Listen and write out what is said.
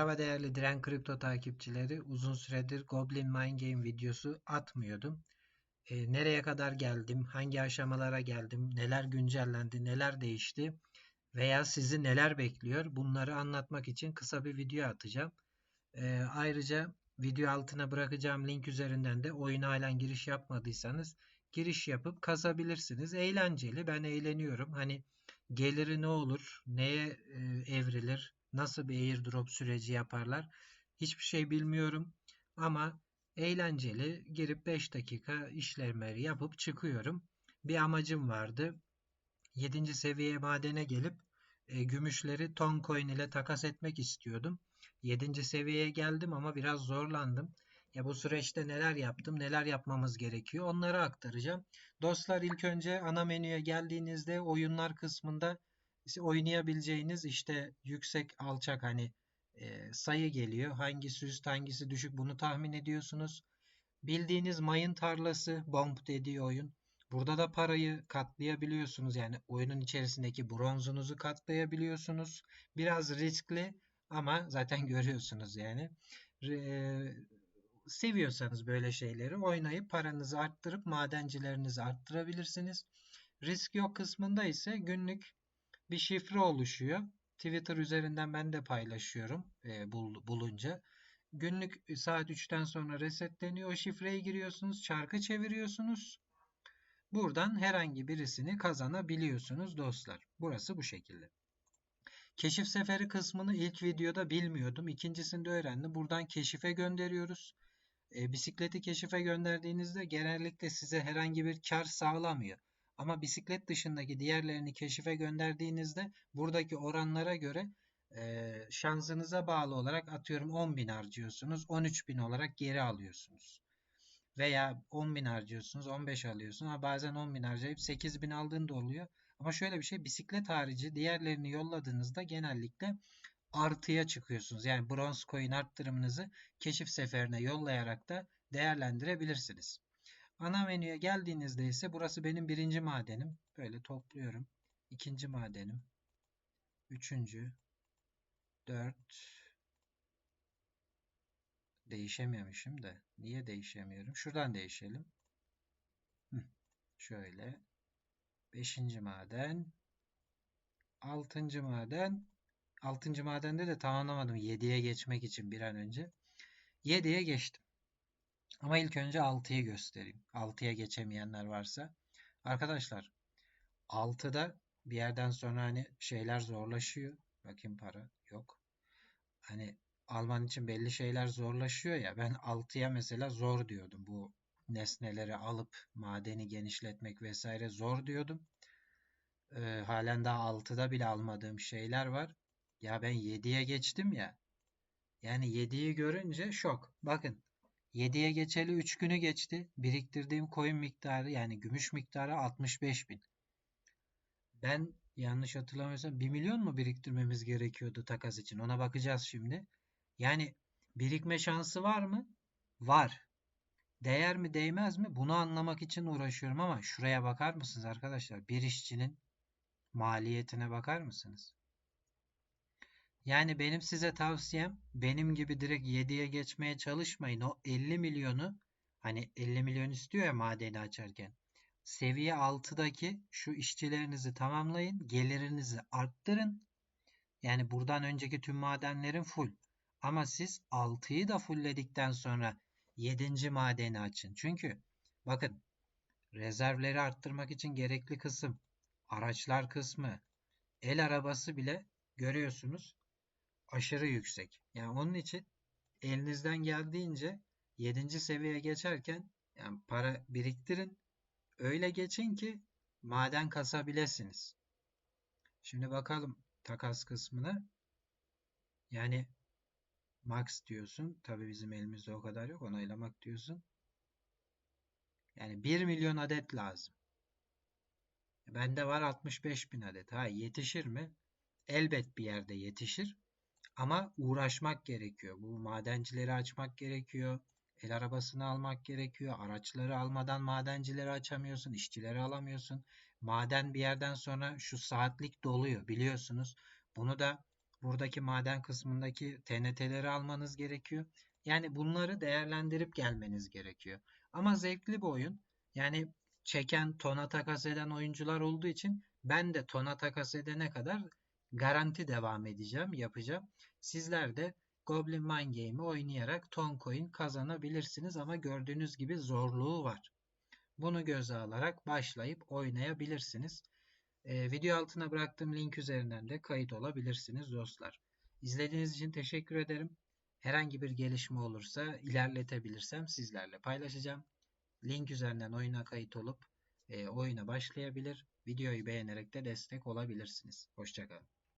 Merhaba değerli Diren Kripto takipçileri. Uzun süredir Goblin Mind Game videosu atmıyordum. E, nereye kadar geldim, hangi aşamalara geldim, neler güncellendi, neler değişti veya sizi neler bekliyor bunları anlatmak için kısa bir video atacağım. E, ayrıca video altına bırakacağım link üzerinden de oyuna halen giriş yapmadıysanız giriş yapıp kazabilirsiniz. Eğlenceli, ben eğleniyorum. Hani geliri ne olur, neye e, evrilir, nasıl bir airdrop süreci yaparlar hiçbir şey bilmiyorum ama eğlenceli girip 5 dakika işlemleri yapıp çıkıyorum. Bir amacım vardı. 7. seviye madene gelip e, gümüşleri ton coin ile takas etmek istiyordum. 7. seviyeye geldim ama biraz zorlandım. Ya bu süreçte neler yaptım, neler yapmamız gerekiyor onları aktaracağım. Dostlar ilk önce ana menüye geldiğinizde oyunlar kısmında oynayabileceğiniz işte yüksek alçak hani e, sayı geliyor. Hangisi üst hangisi düşük bunu tahmin ediyorsunuz. Bildiğiniz mayın tarlası bomb dediği oyun. Burada da parayı katlayabiliyorsunuz. Yani oyunun içerisindeki bronzunuzu katlayabiliyorsunuz. Biraz riskli ama zaten görüyorsunuz yani. E, seviyorsanız böyle şeyleri oynayıp paranızı arttırıp madencilerinizi arttırabilirsiniz. Risk yok kısmında ise günlük bir şifre oluşuyor. Twitter üzerinden ben de paylaşıyorum e, bul, bulunca. Günlük saat 3'ten sonra resetleniyor. O şifreyi giriyorsunuz, çarkı çeviriyorsunuz. Buradan herhangi birisini kazanabiliyorsunuz dostlar. Burası bu şekilde. Keşif seferi kısmını ilk videoda bilmiyordum. İkincisinde öğrendim. Buradan keşife gönderiyoruz. E, bisikleti keşife gönderdiğinizde genellikle size herhangi bir kar sağlamıyor. Ama bisiklet dışındaki diğerlerini keşife gönderdiğinizde buradaki oranlara göre e, şansınıza bağlı olarak atıyorum 10.000 harcıyorsunuz 13.000 olarak geri alıyorsunuz. Veya 10.000 harcıyorsunuz 15 alıyorsunuz ama bazen 10.000 harcayıp 8.000 aldığında oluyor. Ama şöyle bir şey bisiklet harici diğerlerini yolladığınızda genellikle artıya çıkıyorsunuz. Yani bronz coin arttırımınızı keşif seferine yollayarak da değerlendirebilirsiniz. Ana menüye geldiğinizde ise burası benim birinci madenim. Böyle topluyorum. İkinci madenim. Üçüncü. Dört. Değişememişim de. Niye değişemiyorum? Şuradan değişelim. Şöyle. Beşinci maden. Altıncı maden. Altıncı madende de tamamlamadım. Yediye geçmek için bir an önce. Yediye geçtim. Ama ilk önce 6'yı göstereyim. 6'ya geçemeyenler varsa. Arkadaşlar 6'da bir yerden sonra hani şeyler zorlaşıyor. Bakayım para yok. Hani Alman için belli şeyler zorlaşıyor ya. Ben 6'ya mesela zor diyordum. Bu nesneleri alıp madeni genişletmek vesaire zor diyordum. Ee, halen daha 6'da bile almadığım şeyler var. Ya ben 7'ye geçtim ya. Yani 7'yi görünce şok. Bakın 7'ye geçeli 3 günü geçti. Biriktirdiğim coin miktarı yani gümüş miktarı 65 bin. Ben yanlış hatırlamıyorsam 1 milyon mu biriktirmemiz gerekiyordu takas için? Ona bakacağız şimdi. Yani birikme şansı var mı? Var. Değer mi değmez mi? Bunu anlamak için uğraşıyorum ama şuraya bakar mısınız arkadaşlar? Bir işçinin maliyetine bakar mısınız? Yani benim size tavsiyem benim gibi direkt 7'ye geçmeye çalışmayın. O 50 milyonu hani 50 milyon istiyor ya madeni açarken. Seviye 6'daki şu işçilerinizi tamamlayın. Gelirinizi arttırın. Yani buradan önceki tüm madenlerin full. Ama siz 6'yı da fullledikten sonra 7. madeni açın. Çünkü bakın rezervleri arttırmak için gerekli kısım, araçlar kısmı, el arabası bile görüyorsunuz aşırı yüksek. Yani onun için elinizden geldiğince 7. seviyeye geçerken yani para biriktirin. Öyle geçin ki maden kasabilirsiniz. Şimdi bakalım takas kısmına. Yani max diyorsun. Tabi bizim elimizde o kadar yok. Onaylamak diyorsun. Yani 1 milyon adet lazım. Bende var 65 bin adet. Ha yetişir mi? Elbet bir yerde yetişir. Ama uğraşmak gerekiyor. Bu madencileri açmak gerekiyor. El arabasını almak gerekiyor. Araçları almadan madencileri açamıyorsun. işçileri alamıyorsun. Maden bir yerden sonra şu saatlik doluyor biliyorsunuz. Bunu da buradaki maden kısmındaki TNT'leri almanız gerekiyor. Yani bunları değerlendirip gelmeniz gerekiyor. Ama zevkli bir oyun. Yani çeken, tona takas eden oyuncular olduğu için ben de tona takas edene kadar garanti devam edeceğim, yapacağım. Sizler de Goblin Mine Game'i oynayarak ton coin kazanabilirsiniz ama gördüğünüz gibi zorluğu var. Bunu göze alarak başlayıp oynayabilirsiniz. Ee, video altına bıraktığım link üzerinden de kayıt olabilirsiniz dostlar. İzlediğiniz için teşekkür ederim. Herhangi bir gelişme olursa ilerletebilirsem sizlerle paylaşacağım. Link üzerinden oyuna kayıt olup e, oyuna başlayabilir. Videoyu beğenerek de destek olabilirsiniz. Hoşçakalın.